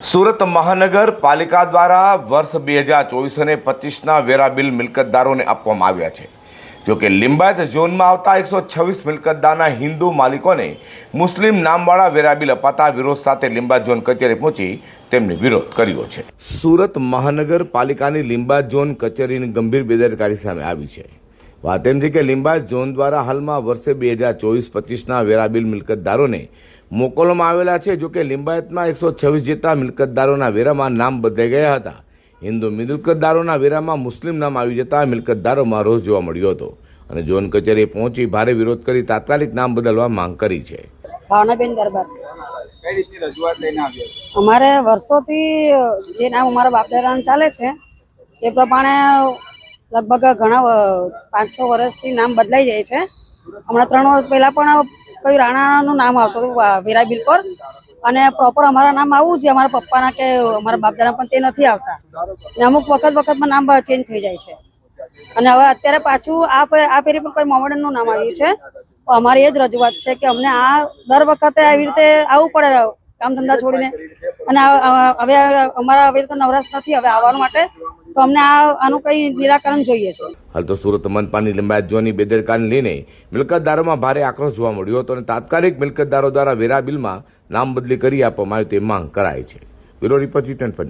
સુરત મહાનગરપાલિકા દ્વારા વર્ષ બે હજાર ચોવીસ અને પચીસના વેરા બિલ મિલકતદારોને આપવામાં આવ્યા છે. જોકે લિંબાયત ઝોનમાં આવતા એકસો છવ્વીસ મિલકતદારના હિન્દુ માલિકોને મુસ્લિમ નામવાળા વેરા બિલ અપાતા વિરોધ સાથે લિંબાયત ઝોન કચેરી પહોંચી તેમને વિરોધ કર્યો છે. સુરત મહાનગરપાલિકાની લિંબાયત ઝોન કચેરીની ગંભીર બેદરકારી સામે આવી છે. વાત એમ છે કે લિંબાયત ઝોન દ્વારા હાલમાં વર્ષે બે હજાર ચોવીસ પચીસના વેરા બિલ મિલકતદારોને મોકલવામાં આવેલા છે જોકે લિંબાયતમાં એકસો છવ્વીસ જેટલા મિલકતદારોના વેરામાં નામ બદલાઈ ગયા હતા. હિન્દુ મિલકતદારોના વેરામાં મુસ્લિમ નામ આવી જતા મિલકતદારોમાં રોષ જોવા મળ્યો હતો અને ઝોન કચેરીએ પહોંચી ભારે વિરોધ કરી તાત્કાલિક નામ બદલવા માંગ કરી છે. ભાવનાબેન દરબાર. કઈ રીતની રજૂઆત લઈને આવ્યો છો અમારે વર્ષોથી જે નામ અમારા બાપદાદાનું ચાલે છે એ પ્રમાણે લગભગ ઘણા પાંચ છ વર્ષથી નામ બદલાઈ જાય છે. હમણાં ત્રણ વર્ષ પહેલાં પણ કોઈ રાણાનું નામ આવતું હતું વેરા બિલ પર. અને પ્રોપર અમારા નામ આવવું છે, અમારા પપ્પાના કે અમારા બાપદાના પણ તે નથી આવતા. અને અમુક વખત વખતમાં નામ ચેન્જ થઈ જાય છે. અને હવે અત્યારે પાછું આ આ ફેરી પણ કોઈ મોમેડનનું નામ આવ્યું છે. અમારી એ જ રજૂઆત છે કે અમને આ દર વખતે આવી રીતે આવવું પડે કામ ધંધા છોડીને. અને હવે અમારા આવી રીતે નવરાશ નથી, હવે આવવાનું માટે. તો અમને આનું કંઈ નિરાકરણ જોઈએ છે. હાલ તો સુરત મનપાની લિંબાયત ઝોનની બેદરકારી લઈને મિલકતદારોમાં ભારે આક્રોશ જોવા મળ્યો હતો અને તાત્કાલિક મિલકતદારો દ્વારા વેરા બિલમાં નામ બદલી કરી આપવામાં આવે તે માંગ કરાઈ છે. Bureau report twenty